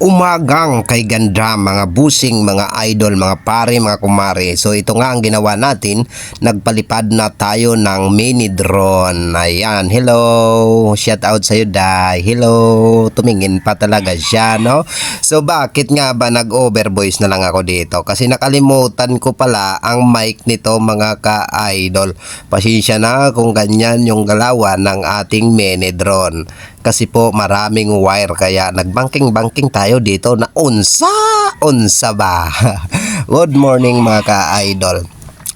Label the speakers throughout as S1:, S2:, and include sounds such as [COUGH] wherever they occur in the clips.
S1: umagang kay ganda mga busing, mga idol, mga pare, mga kumare. So ito nga ang ginawa natin, nagpalipad na tayo ng mini drone. Ayan, hello, shout out sa'yo Day. Hello, tumingin pa talaga siya, no? So bakit nga ba nag-overvoice na lang ako dito? Kasi nakalimutan ko pala ang mic nito mga ka-idol. Pasensya na kung ganyan yung galawan ng ating mini drone. Kasi po maraming wire kaya nagbanking-banking tayo dito na unsa, unsa ba? [LAUGHS] Good morning mga ka-idol.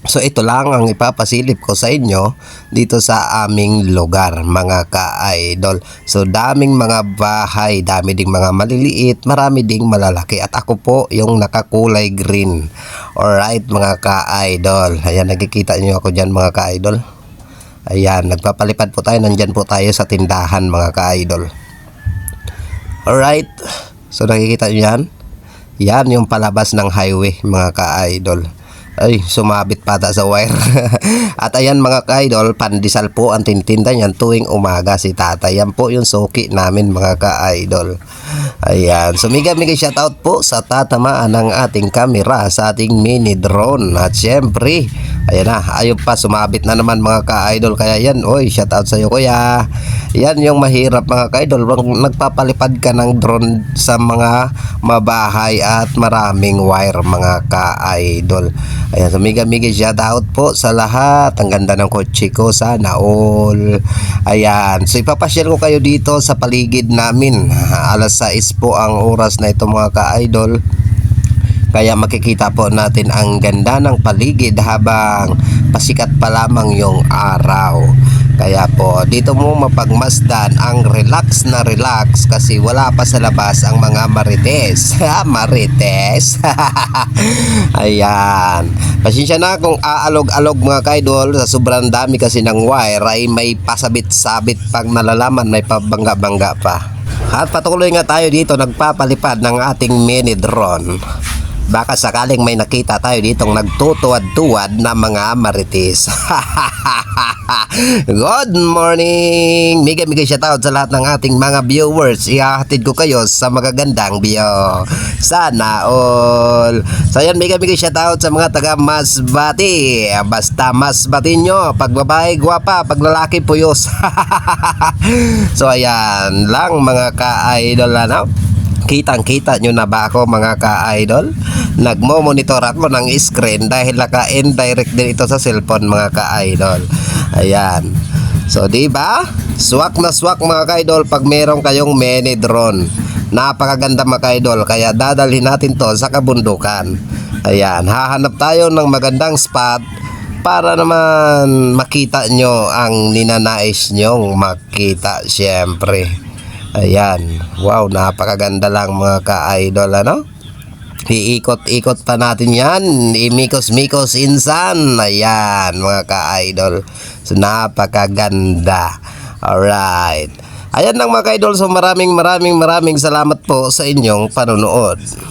S1: So ito lang ang ipapasilip ko sa inyo dito sa aming lugar mga ka-idol. So daming mga bahay, dami ding mga maliliit, marami ding malalaki at ako po yung nakakulay green. Alright mga ka-idol. Ayan nakikita niyo ako dyan mga ka-idol. Ayan, nagpapalipad po tayo. Nandyan po tayo sa tindahan mga ka-idol. Alright. So nakikita nyo yan? Yan yung palabas ng highway mga ka-idol. Ay, sumabit pata sa wire. [LAUGHS] At ayan mga ka-idol, pandesal po ang tintinda niyan tuwing umaga si tata. Yan po yung suki namin mga ka-idol. Ayan, so mega mega shoutout po sa tatamaan ng ating kamera sa ating mini drone. At syempre, ayan na, ayun pa, sumabit na naman mga ka-idol. Kaya yan, oy, shoutout sa iyo kuya. Yan yung mahirap mga ka-idol. Nagpapalipad ka ng drone sa mga mabahay at maraming wire mga ka-idol. Ayan, so mega mega shoutout po sa lahat. Ang ganda ng kotse ko, sana all. Ayan, so ipapasyal ko kayo dito sa paligid namin. Alas 6 po ang oras na ito mga ka-idol. Kaya makikita po natin ang ganda ng paligid habang pasikat pa lamang yung araw. Kaya po, dito mo mapagmasdan ang relax na relax kasi wala pa sa labas ang mga marites. [LAUGHS] Marites. [LAUGHS] Ayan. Pasensya na kung aalog-alog mga kaidol sa sobrang dami kasi ng wire ay may pasabit-sabit pag nalalaman may pabangga-bangga pa. At patuloy nga tayo dito nagpapalipad ng ating mini drone. Baka sakaling may nakita tayo ditong nagtutuwad-tuwad na mga marites. [LAUGHS] Good morning! Mega mega shoutout sa lahat ng ating mga viewers. Ihahatid ko kayo sa magagandang view. Sana all. So yan, mega mega shoutout sa mga taga Masbati. Basta Masbati nyo. Pag babae, gwapa. Pag lalaki, puyos. [LAUGHS] so ayan lang mga ka-idol ano. Kitang kita nyo na ba ako mga ka-idol? Nagmo-monitor ako ng screen dahil naka-indirect din ito sa cellphone mga ka-idol. Ayan. So, di ba? Swak na swak mga ka-idol pag meron kayong mini drone. Napakaganda mga ka-idol kaya dadalhin natin to sa kabundukan. Ayan, hahanap tayo ng magandang spot para naman makita nyo ang ninanais nyong makita syempre. Ayan. Wow, napakaganda lang mga ka-idol ano? Iikot-ikot pa natin yan. Imikos-mikos insan. Ayan, mga ka-idol. So, napakaganda. Alright. Ayan lang mga ka-idol. So, maraming maraming maraming salamat po sa inyong panonood.